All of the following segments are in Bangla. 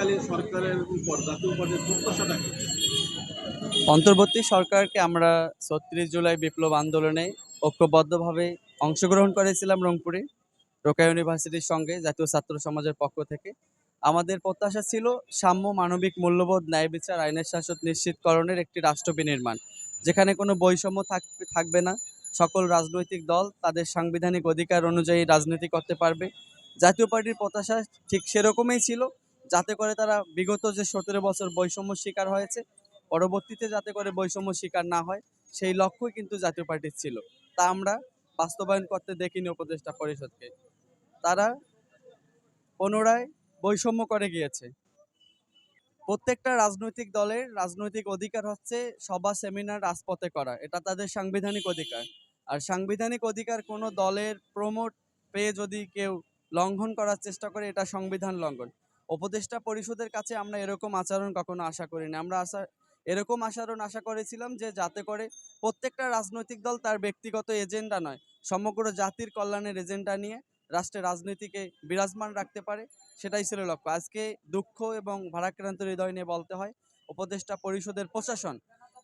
অন্তর্বর্তীকালীন সরকারের উপর জাতীয় প্রত্যাশাটা অন্তর্বর্তী সরকারকে আমরা ছত্রিশ জুলাই বিপ্লব আন্দোলনে ঐক্যবদ্ধভাবে অংশগ্রহণ করেছিলাম রংপুরে রোকা ইউনিভার্সিটির সঙ্গে জাতীয় ছাত্র সমাজের পক্ষ থেকে। আমাদের প্রত্যাশা ছিল সাম্য মানবিক মূল্যবোধ, ন্যায় বিচার, আইনের শাসন নিশ্চিতকরণের একটি রাষ্ট্র বিনির্মাণ, যেখানে কোনো বৈষম্য থাকবে না। সকল রাজনৈতিক দল তাদের সাংবিধানিক অধিকার অনুযায়ী রাজনীতি করতে পারবে। জাতীয় পার্টির প্রত্যাশা ঠিক সেরকমই ছিল। যাতে করে তারা বিগত যে সতেরো বছর বৈষম্য শিকার হয়েছে, পরবর্তীতে যাতে করে বৈষম্য শিকার না হয়, সেই লক্ষ্যই কিন্তু জাতীয় পার্টির ছিল। তা আমরা বাস্তবায়ন করতে দেখিনি উপদেষ্টা পরিষদকে। তারা পুনরায় বৈষম্য করে গিয়েছে। প্রত্যেকটা রাজনৈতিক দলের রাজনৈতিক অধিকার হচ্ছে সভা, সেমিনার, রাজপথে করা। এটা তাদের সাংবিধানিক অধিকার। আর সাংবিধানিক অধিকার কোনো দলের প্রমোট পেয়ে যদি কেউ লঙ্ঘন করার চেষ্টা করে, এটা সংবিধান লঙ্ঘন। উপদেষ্টা পরিষদের কাছে আমরা এরকম আচরণ কখনো আশা করিনি। আমরা আশা, এরকম আচরণ আশা করেছিলাম যে যাতে করে প্রত্যেকটা রাজনৈতিক দল তার ব্যক্তিগত এজেন্ডা নয়, সমগ্র জাতির কল্যাণের এজেন্ডা নিয়ে রাষ্ট্রের রাজনীতিকে বিরাজমান রাখতে পারে, সেটাই ছিল লক্ষ্য। আজকে দুঃখ এবং ভারাক্রান্ত হৃদয় নিয়ে বলতে হয়, উপদেষ্টা পরিষদের প্রশাসন,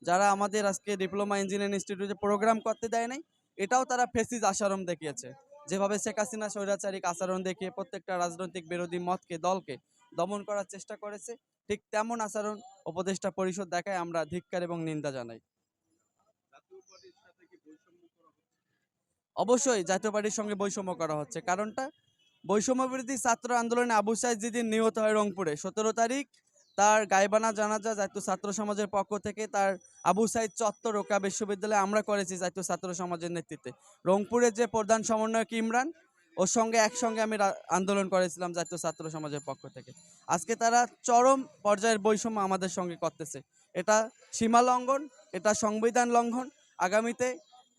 যারা আমাদের আজকে ডিপ্লোমা ইঞ্জিনিয়ারিং ইনস্টিটিউটে প্রোগ্রাম করতে দেয় নাই, এটাও তারা ফেসিস আচরণ দেখিয়েছে। যেভাবে শেখ হাসিনা স্বৈরাচারিক আচরণ দেখিয়ে প্রত্যেকটা রাজনৈতিক বিরোধী মতকে, দলকে দমন করার চেষ্টা করেছে, ঠিক তেমন আচরণ উপদেষ্টা পরিষদ দেখায় আমরা ধিক্কার এবং নিন্দা জানাই? অবশ্যই জাতীয় পার্টির সঙ্গে বৈষম্য করা হচ্ছে কারণটা বৈষম্য বিরোধী ছাত্র আন্দোলনে আবু সাইদ যেদিন নিহত হয় রংপুরে, সতেরো তারিখ তার গাইবানা জানাজা জাতীয় ছাত্র সমাজের পক্ষ থেকে তার আবু সাইদ চত্বর রোকা বিশ্ববিদ্যালয়ে আমরা করেছি জাতীয় ছাত্র সমাজের নেতৃত্বে। রংপুরের যে প্রধান সমন্বয়ক ইমরান, ওর সঙ্গে একসঙ্গে আমি আন্দোলন করেছিলাম জাতীয় ছাত্র সমাজের পক্ষ থেকে। আজকে তারা চরম পর্যায়ের বৈষম্য আমাদের সঙ্গে করতেছে। এটা সীমা লঙ্ঘন, এটা সংবিধান লঙ্ঘন। আগামীতে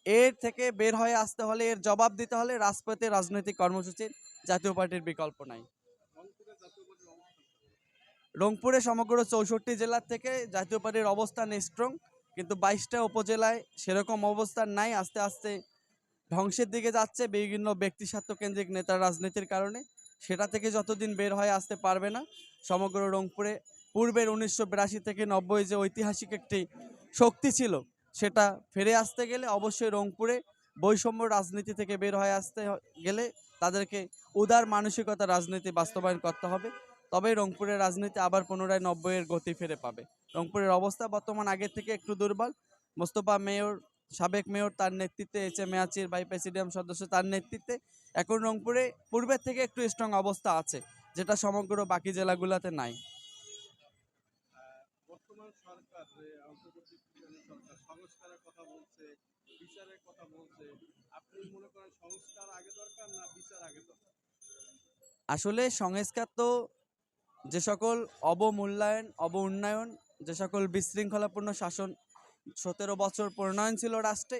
এর থেকে বের হয়ে আসতে হলে, এর জবাব দিতে হলে রাজপথে রাজনৈতিক কর্মসূচির জাতীয় পার্টির বিকল্প নাই রংপুরে জাতীয় পার্টির অবস্থান কেমন? রংপুরে সমগ্র চৌষট্টি জেলার থেকে জাতীয় পার্টির অবস্থান স্ট্রং কিন্তু বাইশটা উপজেলায় সেরকম অবস্থান নাই, আস্তে আস্তে ধ্বংসের দিকে যাচ্ছে বিভিন্ন ব্যক্তি স্বার্থকেন্দ্রিক নেতার রাজনীতির কারণে। সেটা থেকে যতদিন বের হয়ে, আসতে পারবে না। সমগ্র রংপুরে পূর্বের উনিশশো বিরাশি থেকে নব্বই যে ঐতিহাসিক একটি শক্তি ছিল, সেটা ফিরে আসতে গেলে অবশ্যই রংপুরে বৈষম্য রাজনীতি থেকে বের হয়ে আসতে গেলে তাদেরকে উদার মানসিকতা রাজনীতি বাস্তবায়ন করতে হবে। তবে রংপুরের রাজনীতি আবার পুনরায় নব্বইয়ের গতি ফিরে পাবে। রংপুরের অবস্থা বর্তমান আগের থেকে একটু দুর্বল। মোস্তফা মেয়র সাবেক মেয়র তার নেতৃত্বে এইচ এ মেয়াচির ভাই প্রেসিডিয়াম সদস্য তার নেতৃত্বে। এখন রংপুরে পূর্বের থেকে একটু স্ট্রং অবস্থা আছে যেটা সমগ্র বাকি জেলাগুলোতে নাই। আসলে সংস্কার তো যে সকল অবমূল্যায়ন অব উন্নয়ন যে সকল বিশৃঙ্খলাপূর্ণ শাসন, সতেরো বছর প্রণয়ন ছিল রাষ্ট্রে,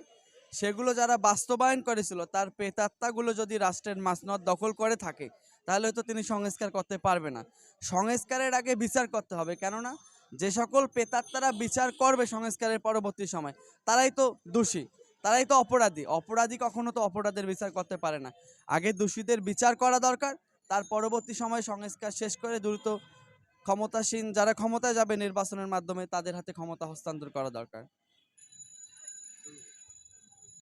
সেগুলো যারা বাস্তবায়ন করেছিল, তার প্রেতাত্মাগুলো যদি রাষ্ট্রের মাসনদ দখল করে থাকে, তাহলে তো তিনি সংস্কার করতে পারবে না। সংস্কারের আগে বিচার করতে হবে, কেননা যে সকল প্রেতাত্মারা বিচার করবে সংস্কারের পরবর্তী সময়, তারাই তো দোষী, তারাই তো অপরাধী। অপরাধী কখনো তো অপরাধের বিচার করতে পারে না। আগে দোষীদের বিচার করা দরকার তার পরবর্তী সময়ে সংস্কার শেষ করে দ্রুত ক্ষমতাসীন, যারা ক্ষমতায় যাবে নির্বাচনের মাধ্যমে তাদের হাতে ক্ষমতা হস্তান্তর করা দরকার।